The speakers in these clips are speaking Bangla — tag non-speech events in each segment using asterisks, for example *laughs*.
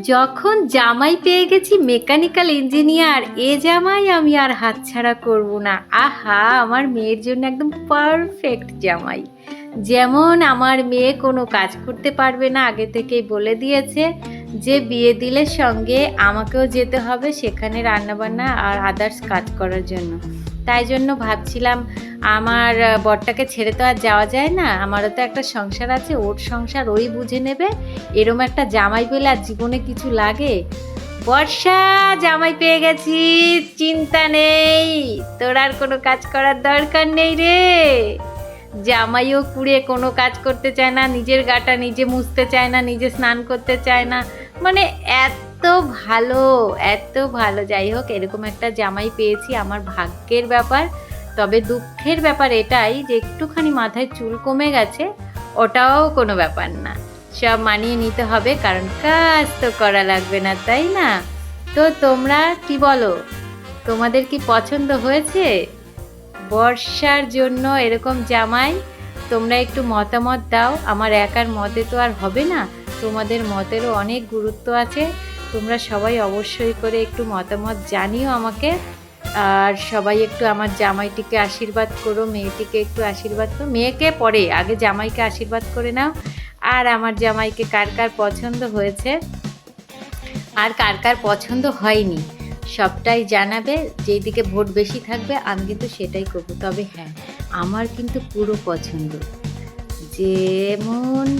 যখন জামাই পেয়ে গেছি মেকানিক্যাল ইঞ্জিনিয়ার, এ জামাই আমি আর হাতছাড়া করব না। আহা, আমার মেয়ের জন্য একদম পারফেক্ট জামাই। যেমন আমার মেয়ে কোনো কাজ করতে পারবে না, আগে থেকেই বলে দিয়েছে যে বিয়ে দিলে সঙ্গে আমাকেও যেতে হবে সেখানে রান্নাবান্না আর আদার্স কাজ করার জন্য। তাই জন্য ভাবছিলাম আমার বরটাকে ছেড়ে তো আর যাওয়া যায় না। আমারও তো একটা সংসার আছে, ওর সংসার ওই বুঝে নেবে। এরম একটা জামাই পেলে আর জীবনে কিছু লাগে? বর্ষা, জামাই পেয়ে গেছি, চিন্তা নেই। তোর আর কোনো কাজ করার দরকার নেই রে। জামাইও কুড়ে কোনো কাজ করতে চায় না, নিজের গাটা নিজে মুছতে চায় না, নিজে স্নান করতে চায় না। মানে এত ভালো, এত ভালো। যাই হোক, এরকম একটা জামাই পেয়েছি, আমার ভাগ্যের ব্যাপার। তবে দুঃখের ব্যাপার এটাই যে, একটুখানি মাথায় চুল কমে গেছে, ওটাও কোনো ব্যাপার না। সব মানিয়ে নিতে হবে, কারণ কাজ তো করা লাগবে না, তাই না? তো তোমরা কি বলো? তোমাদের কি পছন্দ হয়েছে? বর্ষার জন্য এরকম জামাই, তোমরা একটু মতামত দাও। আমার একার মতে তো আর হবে না। তোমাদের মতেরও অনেক গুরুত্ব আছে। তোমরা সবাই অবশ্যই করে একটু মতামত জানিও আমাকে। আর সবাই একটু আমার জামাইটিকে আশীর্বাদ করো, মেয়েটিকে একটু আশীর্বাদ করো। মেয়েকে পরে, আগে জামাইকে আশীর্বাদ করে নাও। আর আমার জামাইকে কার কার পছন্দ হয়েছে? আর কার কার পছন্দ হয়নি? সবটাই জানাবে যেই দিকে ভোট বেশি থাকবে, আমি কিন্তু সেটাই করব। তবে হ্যাঁ আমার কিন্তু পুরো পছন্দ। যেমন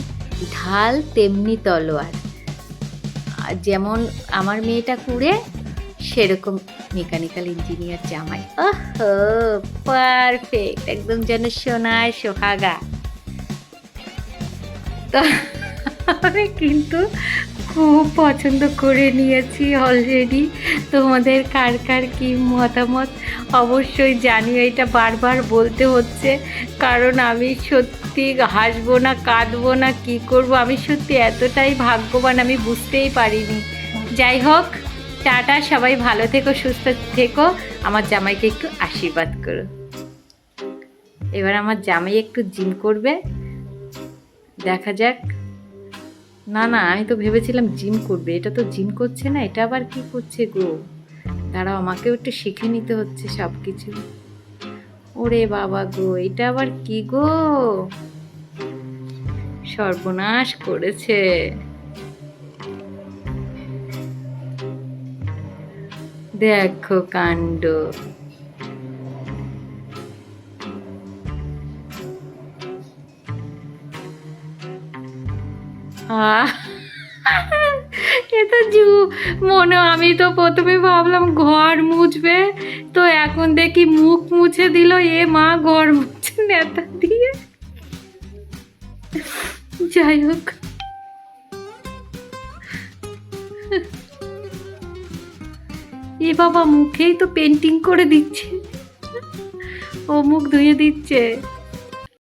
ঢাল, তেমনি তলোয়ার। যেমন আমার মেয়েটা কুড়ে সেরকম মেকানিক্যাল ইঞ্জিনিয়ার জামাই। ওহো পারফেক্ট একদম যেন সোনায় সোহাগা। *laughs* কিন্তু খুব পছন্দ করে নিয়েছি অলরেডি তোমাদের কার কার কি মতামত? অবশ্যই জানিও, এটা বারবার বলতে হচ্ছে। কারণ আমি সত্যি হাসবো না, কাঁদবো না, কি করব? আমি সত্যি এতটাই ভাগ্যবান, আমি বুঝতেই পারিনি। যাই হোক, টাটা, সবাই ভালো থেকো, সুস্থ থেকো। আমার জামাইকে একটু আশীর্বাদ করো। এবার আমার জামাই একটু জিম করবে। দেখা যাক। না না, আমি তো ভেবেছিলাম জিম করবে। এটা তো জিম করছে না, এটা আবার কি করছে গো? দাঁড়াও, আমাকেও একটু শিখে নিতে হচ্ছে সব কিছু ওরে বাবা গো, এটা আবার কি গো? সর্বনাশ করেছে। দেখো কাণ্ড। আহ এ তো জু, মনে, আমি তো প্রথমে ভাবলাম ঘর মুছবে, তো এখন দেখি মুখ মুছে দিল, এ মা ঘর মুছে নেতা দিয়ে। যাই হোক। এ বাবা, মুখেই তো পেন্টিং করে দিচ্ছে। ও মুখ ধুয়ে দিচ্ছে।